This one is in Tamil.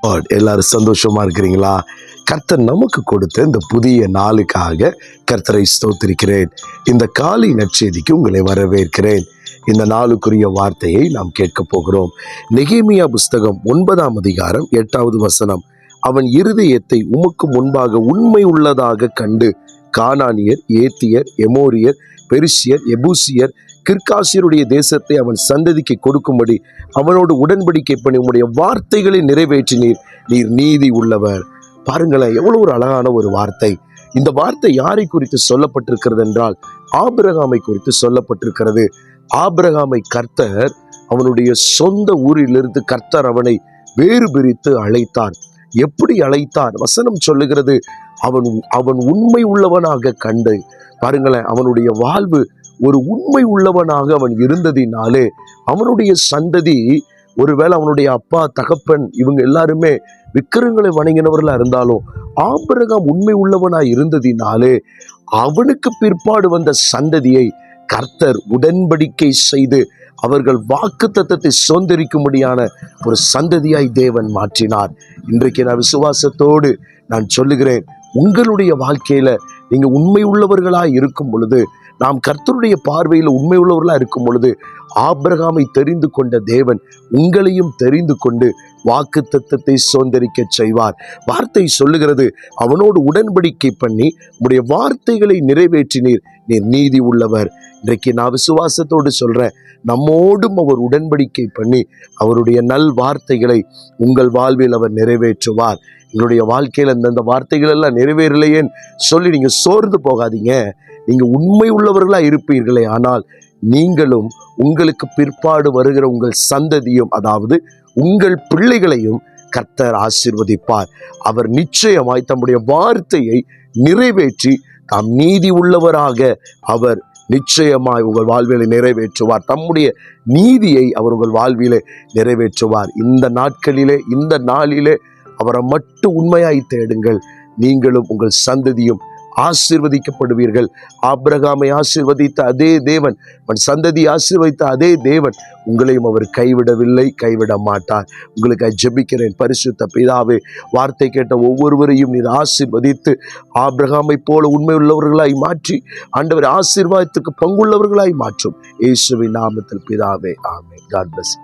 ஆட் எல்லாரும் சந்தோஷமாக இருக்கிறீங்களா? கர்த்தர் நமக்கு கொடுத்த இந்த புதிய நாளுக்காக கர்த்தரை ஸ்தோத்திருக்கிறேன். இந்த காலை நற்செய்திக்கு உங்களை வரவேற்கிறேன். இந்த நாளுக்குரிய வார்த்தையை நாம் கேட்கப் போகிறோம். நெகேமியா புஸ்தகம் ஒன்பதாம் அதிகாரம் எட்டாவது வசனம். அவன் இருதயத்தை உமக்கு முன்பாக உண்மை உள்ளதாக கண்டு கானானியர் ஏத்தியர் எமோரியர் பெருசியர் எபூசியர் கிர்காசியருடைய தேசத்தை அவன் சந்ததிக்கு கொடுக்கும்படி அவனோடு உடன்படிக்கை பண்ணி உம்முடைய வார்த்தைகளை நிறைவேற்றினீர். நீர் நீதி உள்ளவர். பாருங்களேன் எவ்வளவு ஒரு அழகான ஒரு வார்த்தை. இந்த வார்த்தை யாரை குறித்து சொல்லப்பட்டிருக்கிறது என்றால் ஆபிரகாமை குறித்து சொல்லப்பட்டிருக்கிறது. ஆபிரகாமை கர்த்தர் அவனுடைய சொந்த ஊரிலிருந்து கர்த்தர் அவனை வேறு பிரித்து அழைத்தார். எப்படி அழைத்தார்? வசனம் சொல்லுகிறது அவன் அவன் உண்மை உள்ளவனாக கண்டு. பாருங்களேன் அவனுடைய வாழ்வு ஒரு உண்மை உள்ளவனாக அவன் இருந்ததினாலே அவனுடைய சந்ததி ஒருவேளை அவனுடைய அப்பா தகப்பன் இவங்க எல்லாருமே விக்கிரங்களை வணங்கினவர்களா இருந்தாலும் ஆபிரகாம் உண்மை உள்ளவனா இருந்ததினாலே அவனுக்கு பிற்பாடு வந்த சந்ததியை கர்த்தர் உடன்படிக்கை செய்து அவர்கள் வாக்கு தத்தத்தை சுதந்திரிக்கும்படியான ஒரு சந்ததியாய் தேவன் மாற்றினார். இன்றைக்கு நான் விசுவாசத்தோடு நான் சொல்லுகிறேன் உங்களுடைய வாழ்க்கையில நீங்க உண்மை உள்ளவர்களாய் இருக்கும் பொழுது நாம் கர்த்தருடைய பார்வையில் உண்மையுள்ளவர்களாக இருக்கும் பொழுது ஆபிரகாமை தெரிந்து கொண்ட தேவன் உங்களையும் தெரிந்து கொண்டு வாக்கு தத்தத்தை சுதந்திரிக்க செய்வார். வார்த்தை சொல்லுகிறது அவனோடு உடன்படிக்கை பண்ணி உடைய வார்த்தைகளை நிறைவேற்றினீர். நீர் நீதி உள்ளவர். இன்றைக்கு நான் விசுவாசத்தோடு சொல்றேன் நம்மோடும் அவர் உடன்படிக்கை பண்ணி அவருடைய நல் வார்த்தைகளை உங்கள் வாழ்வில் அவர் நிறைவேற்றுவார். எங்களுடைய வாழ்க்கையில் அந்தந்த வார்த்தைகள் எல்லாம் நிறைவேறலையேன்னு சொல்லி நீங்கள் சோர்ந்து போகாதீங்க. நீங்கள் உண்மை உள்ளவர்களாக இருப்பீர்களே ஆனால் நீங்களும் உங்களுக்கு பிற்பாடு வருகிற உங்கள் சந்ததியும் அதாவது உங்கள் பிள்ளைகளையும் கர்த்தர் ஆசிர்வதிப்பார். அவர் நிச்சயமாய் தம்முடைய வார்த்தையை நிறைவேற்றி தாம் நீதி உள்ளவராக அவர் நிச்சயமாய் உங்கள் வாழ்விலை நிறைவேற்றுவார். தம்முடைய நீதியை அவர் உங்கள் வாழ்விலே நிறைவேற்றுவார். இந்த நாட்களிலே இந்த நாளிலே அவரை மட்டும் உண்மையாய் தேடுங்கள். நீங்களும் உங்கள் சந்ததியும் ஆசீர்வதிக்கப்படுவீர்கள். ஆபிரகாமை ஆசீர்வதித்த அதே தேவன் அவன் சந்ததி ஆசீர்வதித்த அதே தேவன் உங்களையும் அவர் கைவிடவில்லை கைவிட மாட்டார். உங்களுக்கு ஜெபிக்கிறேன் பரிசுத்த பிதாவே வார்த்தை கேட்ட ஒவ்வொருவரையும் நீர் ஆசீர்வதித்து ஆபிரகாமை போல உண்மை உள்ளவர்களாய் மாற்றி ஆண்டவர் ஆசீர்வாதத்துக்கு பங்குள்ளவர்களாய் மாற்றும். இயேசுவின் நாமத்தில் பிதாவே ஆமே காட் பிளஸ்.